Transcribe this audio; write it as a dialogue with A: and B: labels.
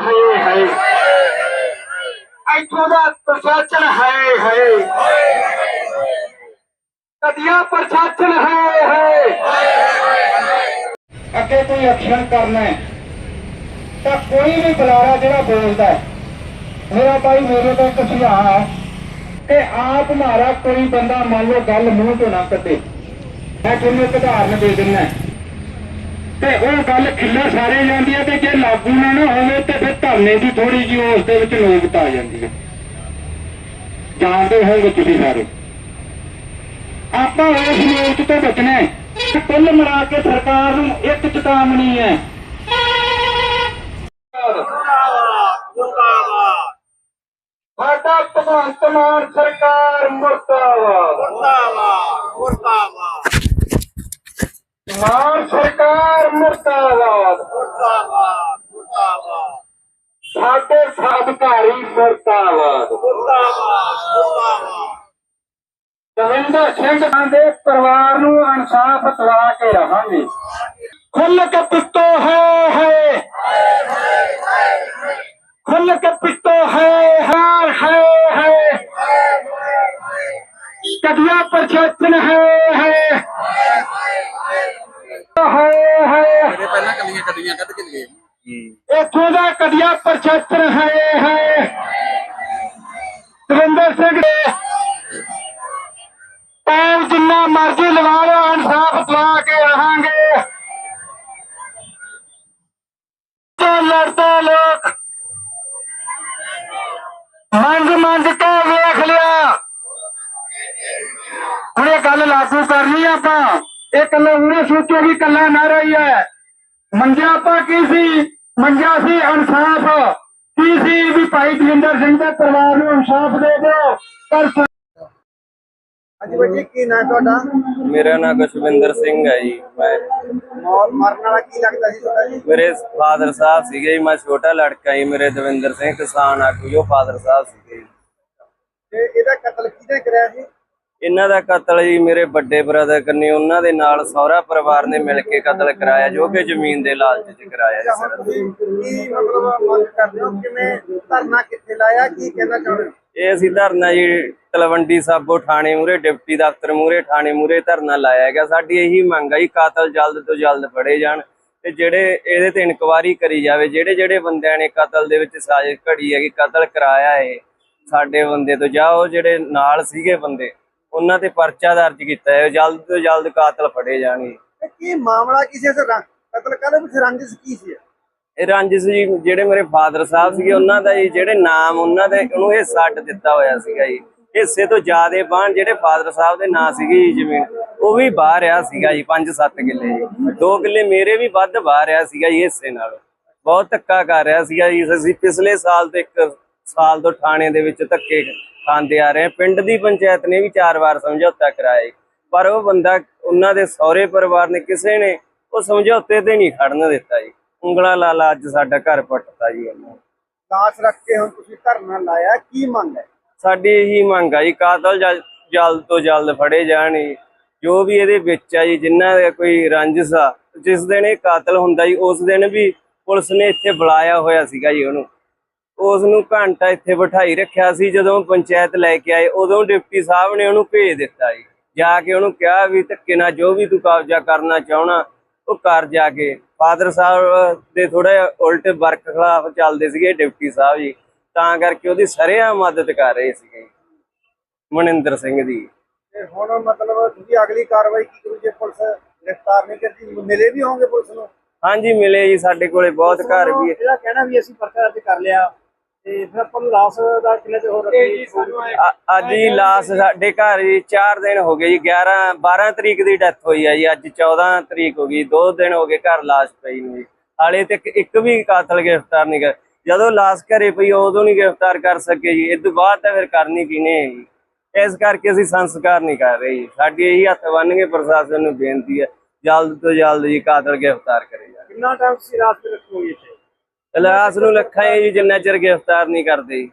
A: ਹੈ ਹੈ ਇੱਥੋਂ ਦਾ ਪ੍ਰਸ਼ਾਸਨ ਹੈ ਹੈ ਕਦੀਆਂ ਪ੍ਰਸ਼ਾਸਨ ਹੈ ਹੈ ਅੱਗੇ ਕੋਈ ਐਕਸ਼ਨ ਕਰਨਾ ਹੈ, ਤਾਂ ਕੋਈ ਵੀ ਬੁਲਾਰਾ ਜਿਹੜਾ ਬੋਲਦਾ ਹੈ, ਮੇਰਾ ਭਾਈ ਮੇਰੇ ਤੋਂ ਇੱਕ ਸੁਝਾਅ ਹੈ ਕਿ ਆਪ ਹਮਾਰਾ ਕੋਈ ਬੰਦਾ ਮੰਨ ਲਓ ਗੱਲ ਮੂੰਹ ਤੋਂ ਨਾ ਕੱਢੇ। ਮੈਂ ਤੁਹਾਨੂੰ ਇੱਕ ਉਦਾਹਰਨ ਦੇ ਦਿੰਦਾ ਤੇ ਉਹ ਗੱਲ ਖਿੱਲਰ ਸਾਰੇ ਜਾਂਦੀ ਹੈ ਤੇ ਜੇ ਲਾਗੂ ਨਾ ਨਾ ਹੋਵੇ ਤੇ ਫਿਰ ਧਰਨੇ ਦੀ ਥੋੜੀ ਜੀ ਉਸ ਦੇ ਵਿੱਚ ਲੋਕਤਾ ਆ ਜਾਂਦੀ ਹੈ ਜਾਣਦੇ ਹੋਗੇ ਤੁਸੀਂ ਸਾਰੇ। ਆਪਾਂ ਉਸ ਲੋਕ ਤੋਂ ਬਚਣਾ ਹੈ ਕੁੱਲ ਮਿਲਾ ਕੇ ਸਰਕਾਰ ਨੂੰ ਇੱਕ ਚੇਤਾਵਨੀ ਹੈ। ਸਾਡਾ ਭਗਵੰਤ ਮਾਨ ਸਰਕਾਰ ਮੁਰਦਾਬਾਦ। ਮਾਨ ਸਰਕਾਰ ਮੁਰਦਾਬਾਦ। ਸਾਡੇ ਸਾਧਕਾਰੀ ਮੁਰਦਾਬਾਦ। ਦਵਿੰਦਰ ਸਿੰਘ ਦੇ ਪਰਿਵਾਰ ਨੂੰ ਇਨਸਾਫ ਦਿਵਾ ਕੇ ਰਹਾਂਗੇ ਖੁੱਲ ਕੇ ਪਿੱਤੋ ਹੈ ਹੈ ਖੁੱਲ ਕੇ ਪਿੱਤੋ ਹੈ ਹਾਰ ਹੈ ਹੈ ਕਦਿਆ ਪ੍ਰਸ਼ਾਸਨ ਹੈ ਹੈ ਹੈ ਹੈ
B: ਮੇਰੇ ਪਹਿਲਾਂ ਕੱਲੀਆਂ ਕੱਢੀਆਂ ਕੱਢ ਕੇ ਲਏ
A: ਇੱਥੋਂ ਦਾ ਕਦਿਆ ਪ੍ਰਸ਼ਾਸਨ ਹੈ ਹੈ ਦਵਿੰਦਰ ਸਿੰਘ ਦੇ ਟਾਈਮ ਜਿੰਨਾ ਮਰਜ਼ੀ ਲਵਾ ਲਓ ਇਨਸਾਫ ਦਵਾ ਕੇ ਰਹਾਂਗੇ ਜੋ ਲੜਦੇ ਲੋਕ ਮੰਗ ਮੰਗ ਕੇ ਵੇਖ ਲਿਆ ਹੁਣ ਇਹ ਗੱਲ ਲਾਗੂ ਕਰਨੀ ਆ ਆਪਾਂ ਇਹ ਕੱਲਾ ਉਹਨੇ ਸੋਚੋ ਵੀ ਕੱਲਾ ਨਾ ਰਹੀ ਹੈ ਮੰਗਿਆ ਆਪਾਂ ਕੀ ਸੀ? ਮੰਗਿਆ ਸੀ ਇਨਸਾਫ। ਕੀ ਸੀ ਵੀ ਭਾਈ ਦਵਿੰਦਰ ਸਿੰਘ ਦੇ ਪਰਿਵਾਰ ਨੂੰ ਇਨਸਾਫ ਦੇ ਦਿਓ? ਪਰ
B: ਹਾਂਜੀ ਬਾਈ ਕੀ ਨਾਂ ਤੁਹਾਡਾ?
C: ਮੇਰਾ ਨਾਮ ਗੁਸ਼ਵਿੰਦਰ ਸਿੰਘ ਹੈ ਜੀ ਮੈਂ।
B: ਮੌਤ ਮਰਨ ਵਾਲਾ ਕੀ ਲੱਗਦਾ ਸੀ ਤੁਹਾਡਾ ਜੀ?
C: ਮੇਰੇ ਫਾਦਰ ਸਾਹਿਬ ਸੀਗੇ ਜੀ ਮੈਂ ਛੋਟਾ ਲੜਕਾ ਜੀ ਮੇਰੇ ਦਵਿੰਦਰ ਸਿੰਘ ਕਿਸਾਨ ਆਗੂ ਜੋ ਫਾਦਰ ਸਾਹਿਬ ਸੀਗੇ ਜੀ।
B: ਤੇ ਇਹਦਾ ਕਤਲ ਕਿਹਨੇ ਕਰਿਆ ਸੀ?
C: ਇਹਨਾਂ ਦਾ ਕਤਲ ਜੀ ਮੇਰੇ ਵੱਡੇ ਬ੍ਰਦਰ ਕੰਨੀ ਉਹਨਾਂ ਦੇ ਨਾਲ ਸਹੁਰਾ ਪਰਿਵਾਰ ਨੇ ਮਿਲ ਕੇ ਕਤਲ ਕਰਾਇਆ ਜੋ ਕਿ ਜ਼ਮੀਨ ਦੇ ਲਾਲਚ 'ਚ ਕਰਾਇਆ ਜੀ ਸਰ।
B: ਤੁਸੀਂ ਕੀ ਮਤਲਬ ਮੰਗ ਕਰਦੇ ਹੋ? ਕਿਵੇਂ ਧਰਨਾ ਕਿੱਥੇ ਲਾਇਆ? ਕੀ ਕਹਿਣਾ ਚਾਹੁੰਦੇ ਹੋ?
C: ਇਹ ਅਸੀਂ ਧਰਨਾ ਜੀ ਤਲਵੰਡੀ ਸਾਬੋ ਥਾਣੇ ਮੂਰੇ ਡਿਪਟੀ ਦਫ਼ਤਰ ਮੂਰੇ ਥਾਣੇ ਮੂਰੇ ਧਰਨਾ ਲਾਇਆ ਹੈਗਾ। ਸਾਡੀ ਇਹੀ ਮੰਗ ਹੈ ਜੀ ਕਾਤਲ ਜਲਦ ਤੋਂ ਜਲਦ ਫੜੇ ਜਾਣ ਤੇ ਜਿਹੜੇ ਇਹਦੇ ਤੇ ਇਨਕੁਆਰੀ ਕਰੀ ਜਾਵੇ ਜਿਹੜੇ ਜਿਹੜੇ ਬੰਦਿਆਂ ਨੇ ਕਤਲ ਦੇ ਵਿੱਚ ਸਾਜ਼ਿਸ਼ ਘੜੀ ਹੈਗੀ ਕਤਲ ਕਰਾਇਆ ਹੈ ਸਾਡੇ ਬੰਦੇ ਤੋਂ। ਜਾਂ ਉਹ ਜਿਹੜੇ ਨਾਲ ਸੀਗੇ ਬੰਦੇ ਉਹਨਾਂ ਤੇ ਪਰਚਾ ਦਰਜ ਕੀਤਾ ਹੈ ਜਲਦ ਤੋਂ ਜਲਦ ਕਾਤਲ ਫੜੇ ਜਾਣਗੇ।
B: ਤੇ ਕੀ ਮਾਮਲਾ ਕਿਸੇ ਸੇ ਕਤਲ ਕਾਹਦੇ ਵਿੱਚ ਰੰਜਿਸ਼ ਕੀ ਸੀ?
C: ਇਹ ਰੰਜਿਸ਼ ਜੀ ਜਿਹੜੇ ਮੇਰੇ ਫਾਦਰ ਸਾਹਿਬ ਸੀਗੇ ਉਹਨਾਂ ਦਾ ਜੀ ਜਿਹੜੇ ਨਾਮ ਉਹਨਾਂ ਦੇ ਉਹਨੂੰ ਇਹ ਛੱਡ ਦਿੱਤਾ ਹੋਇਆ ਸੀਗਾ ਜੀ। ਹਿੱਸੇ ਤੋਂ ਜ਼ਿਆਦੇ ਬਾਣ ਜਿਹੜੇ ਫਾਦਰ ਸਾਹਿਬ ਦੇ ਨਾਂ ਸੀਗੀ ਜੀ ਜ਼ਮੀਨ ਉਹ ਵੀ ਬਾਹਰ ਰਿਹਾ ਸੀਗਾ ਜੀ 5-7 ਕਿੱਲੇ ਜੀ। 2 ਕਿੱਲੇ ਮੇਰੇ ਵੀ ਵੱਧ ਬਾਹਰ ਰਿਹਾ ਸੀਗਾ ਜੀ ਹਿੱਸੇ ਨਾਲ। ਬਹੁਤ ਧੱਕਾ ਕਰ ਰਿਹਾ ਸੀਗਾ ਜੀ ਅਸੀਂ ਪਿਛਲੇ ਸਾਲ ਤੋਂ ਇੱਕ ਸਾਲ ਤੋਂ ਥਾਣੇ ਦੇ ਵਿੱਚ ਧੱਕੇ ਖਾਂਦੇ ਆ ਰਹੇ ਪਿੰਡ ਦੀ ਪੰਚਾਇਤ ਨੇ ਵੀ ਚਾਰ ਵਾਰ ਸਮਝੌਤਾ ਕਰਾਇਆ। ਪਰ ਉਹ ਬੰਦਾ ਉਹਨਾਂ ਦੇ ਸਹੁਰੇ ਪਰਿਵਾਰ ਨੇ ਕਿਸੇ ਨੇ ਉਹ ਸਮਝੌਤੇ ਤੇ ਨਹੀਂ ਖੜਨ ਦਿੱਤਾ ਜੀ। ਉਂਗਲਾ ਲਾ ਲਾ ਅੱਜ ਸਾਡਾ ਘਰ ਪੱਟਤਾ ਜੀ ਉਹਨੇ।
B: ਲਾਸ਼ ਰੱਖ ਕੇ ਹੁਣ ਤੁਸੀਂ ਧਰਨਾ ਲਾਇਆ ਕੀ ਮੰਗ ਹੈ?
C: ਸਾਡੀ ਇਹੀ ਮੰਗ ਆ ਜੀ ਕਾਤਲ ਜਲ- ਜਲਦ ਤੋਂ ਜਲਦ ਫੜੇ ਜਾਣ ਜੀ। ਜੋ ਵੀ ਇਹਦੇ ਵਿੱਚ ਆ ਜੀ ਜਿਨ੍ਹਾਂ ਦਾ ਕੋਈ ਰੰਜਿਸ਼ ਆ ਜਿਸ ਦਿਨ ਇਹ ਕਾਤਲ ਹੁੰਦਾ ਜੀ ਉਸ ਦਿਨ ਵੀ ਪੁਲਿਸ ਨੇ ਇੱਥੇ ਬੁਲਾਇਆ ਹੋਇਆ ਸੀਗਾ ਜੀ ਉਹਨੂੰ। ਉਸ ਨੂੰ ਘੰਟਾ ਇੱਥੇ ਬਿਠਾਈ ਰੱਖਿਆ ਸੀ ਜਦੋਂ ਪੰਚਾਇਤ ਲੈ ਕੇ ਆਏ ਉਦੋਂ ਡਿਪਟੀ ਸਾਹਿਬ ਨੇ ਉਹਨੂੰ ਭੇਜ ਦਿੱਤਾ ਜੀ। ਜਾ ਕੇ ਉਹਨੂੰ ਕਿਹਾ ਵੀ ਧੱਕੇ ਨਾਲ ਜੋ ਵੀ ਤੂੰ ਕਬਜ਼ਾ ਕਰਨਾ ਚਾਹਣਾ ਉਹ ਕਰ ਜਾ ਕੇ। ਫਾਦਰ ਸਾਹਿਬ ਦੇ ਥੋੜਾ ਉਲਟ ਵਰਕ ਖਿਲਾਫ ਚੱਲਦੇ ਸੀਗੇ ਡਿਪਟੀ ਸਾਹਿਬ ਜੀ ਤਾਂ ਕਰਕੇ ਉਹਦੀ ਸਰੇਆਮ ਮਦਦ ਕਰ ਰਹੇ ਸੀਗੇ ਮਨਿੰਦਰ ਸਿੰਘ ਦੀ।
B: ਤੇ ਹੁਣ ਮਤਲਬ ਤੁਸੀਂ ਅਗਲੀ ਕਾਰਵਾਈ ਕੀ ਕਰੋ ਜੇ ਪੁਲਿਸ ਗ੍ਰਿਫਤਾਰ ਨਹੀਂ ਕਰਦੀ ਮਿਲੇ ਵੀ ਹੋਣਗੇ ਪੁਲਿਸ ਨੂੰ?
C: ਹਾਂਜੀ ਮਿਲੇ ਜੀ ਸਾਡੇ ਕੋਲੇ ਬਹੁਤ ਘਰ ਵੀ ਹੈ।
B: ਇਹਦਾ ਕਹਿਣਾ ਵੀ ਅਸੀਂ ਪਰਚਾ ਦਰਜ ਕਰ ਲਿਆ ਤੇ ਫਿਰ ਆਪਾਂ ਨੂੰ ਲਾਸ਼ ਦਾ ਕਿੰਨੇ ਤੇ ਹੋਰ ਰੱਖੀ
C: ਅ- ਅੱਜ ਹੀ ਲਾਸ ਸਾਡੇ ਘਰ ਜੀ 4 ਦਿਨ ਹੋ ਗਏ ਜੀ 11 12 ਤਰੀਕ ਦੀ ਡੈਥ ਹੋਈ ਹੈ ਜੀ ਅੱਜ 14 ਤਰੀਕ ਹੋ ਗਈ 2 ਦਿਨ ਹੋ ਗਏ ਘਰ ਲਾਸ਼ ਪਈ ਨੂੰ ਜੀ। ਹਾਲੇ ਤੱਕ ਇੱਕ ਵੀ ਕਾਤਲ ਗ੍ਰਿਫਤਾਰ ਨਹੀਂ ਕਰ ਜਦੋਂ ਲਾਸ਼ ਘਰੇ ਪਈ ਉਦੋਂ ਨਹੀਂ ਗ੍ਰਿਫਤਾਰ ਕਰ ਸਕੇ ਜੀ ਇਸ ਤੋਂ ਬਾਅਦ ਤਾਂ ਫਿਰ ਕਰਨੀ ਕਿਨੇ ਹੈ ਜੀ? ਇਸ ਕਰਕੇ ਅਸੀਂ ਸੰਸਕਾਰ ਨਹੀਂ ਕਰ ਰਹੇ ਜੀ। ਸਾਡੀ ਇਹੀ ਹੱਥ ਬੰਨ ਕੇ ਪ੍ਰਸ਼ਾਸਨ ਨੂੰ ਬੇਨਤੀ ਹੈ ਜਲਦ ਤੋਂ ਜਲਦ ਜੀ ਕਾਤਲ ਗ੍ਰਿਫਤਾਰ ਕਰੇ ਜਾਣ
B: ਕਿੰਨਾ ਟਾਈਮ ਤੁਸੀਂ ਰਾਤ ਤੇ ਰੱਖੋਗੇ ਇੱਥੇ?
C: ਲਾਸ਼ ਨੂੰ ਲੱਖਾਂ ਜੀ ਜਿੰਨਾ ਚਿਰ ਗ੍ਰਿਫਤਾਰ ਨਹੀਂ ਕਰਦੇ।